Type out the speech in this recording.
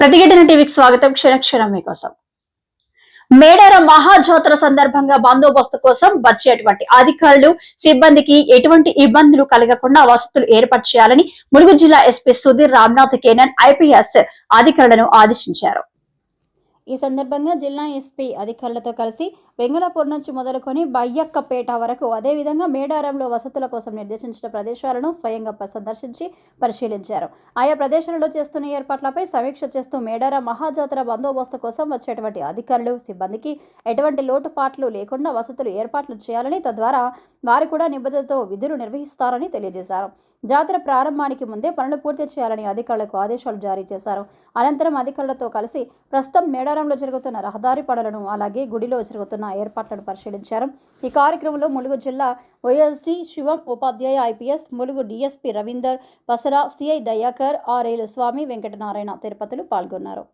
ప్రతిఘటన టీవీకి స్వాగతం. క్షణక్షణం మీకోసం. మేడారం మహాజాతర సందర్భంగా బందోబస్తు కోసం వచ్చేటువంటి అధికారులు సిబ్బందికి ఎటువంటి ఇబ్బందులు కలగకుండా వసతులు ఏర్పాటు చేయాలని ములుగు జిల్లా SP Sudheer Ramnath Canaan IPS అధికారులను ఆదేశించారు. ఈ సందర్భంగా జిల్లా ఎస్పీ అధికారులతో కలిసి వెంగళపూర్ నుంచి మొదలుకొని బయ్యక్కపేట వరకు అదేవిధంగా మేడారంలో వసతుల కోసం నిర్దేశించిన ప్రదేశాలను స్వయంగా సందర్శించి పరిశీలించారు. ఆయా ప్రదేశాలలో చేస్తున్న ఏర్పాట్లపై సమీక్ష చేస్తూ మేడారం మహాజాతర బందోబస్తు కోసం వచ్చేటువంటి అధికారులు సిబ్బందికి ఎటువంటి లోటుపాట్లు లేకుండా వసతులు ఏర్పాట్లు చేయాలని తద్వారా వారు కూడా నిబద్ధతతో విధులు నిర్వహిస్తారని తెలియజేశారు. జాతర ప్రారంభానికి ముందే పనులు పూర్తి చేయాలని అధికారులకు ఆదేశాలు జారీ చేశారు. అనంతరం అధికారులతో కలిసి ప్రస్తుతం నగరంలో జరుగుతున్న రహదారి పడలను అలాగే గుడిలో జరుగుతున్న ఏర్పాట్లను పరిశీలించారు. ఈ కార్యక్రమంలో ములుగు జిల్లా OSD Shivam Upadhyay IPS Mulugu DSP Ravinder Basara CI Dayakar ఆర్ఏలు Swamy Venkatanarayana Tirupathulu పాల్గొన్నారు.